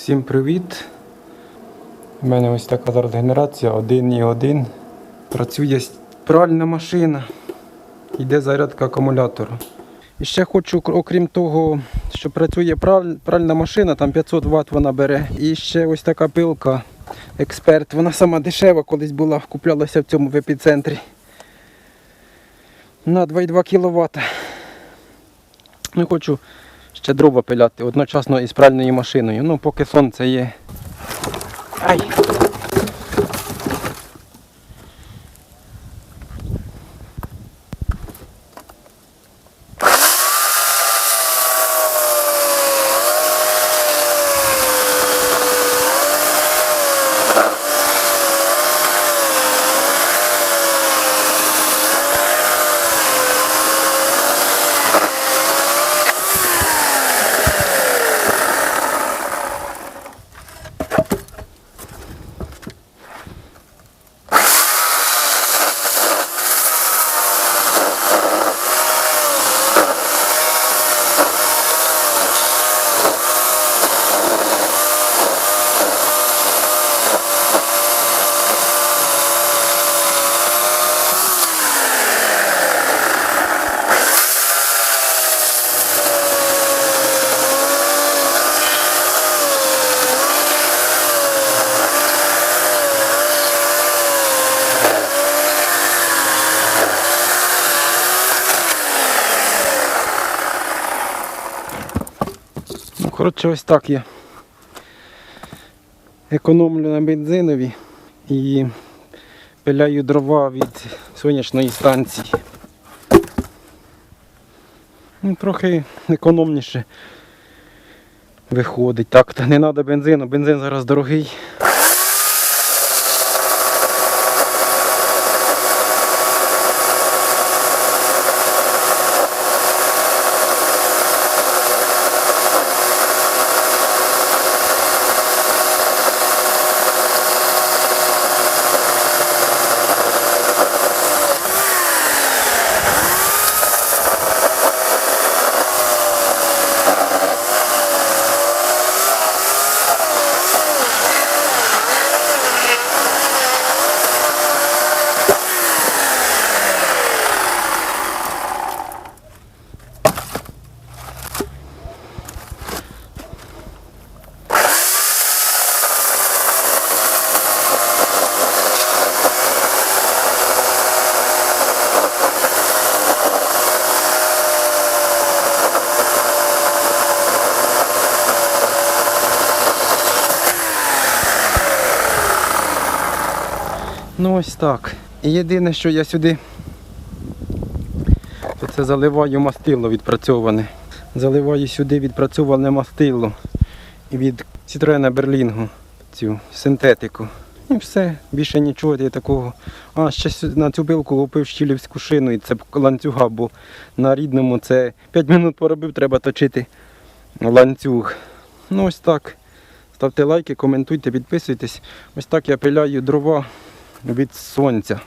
Всім привіт! У мене ось така зараз генерація 1.1. Працює пральна машина. Йде зарядка акумулятора. І ще хочу, окрім того, що працює пральна машина, там 500 Вт вона бере. І ще ось така пилка експерт. Вона сама дешева колись була, куплялася в цьому в епіцентрі. На 2,2 кВт. Ну, хочу ще дрова пиляти одночасно із пральною машиною. Ну, поки сонце є. Ай! Коротше, ось так я економлю на бензинові і пиляю дрова від сонячної станції. Ну, трохи економніше виходить. Так, та не треба бензину, бензин зараз дорогий. Ну ось так. І єдине, що я сюди то це заливаю мастило відпрацьоване. Заливаю сюди відпрацьоване мастило від Citroen Berlingo, цю синтетику. І все, більше нічого я такого. А, ще на цю билку купив щілівську шину і це ланцюга, бо на рідному це 5 минут поробив, треба точити ланцюг. Ну ось так. Ставте лайки, коментуйте, підписуйтесь. Ось так я пиляю дрова від сонця.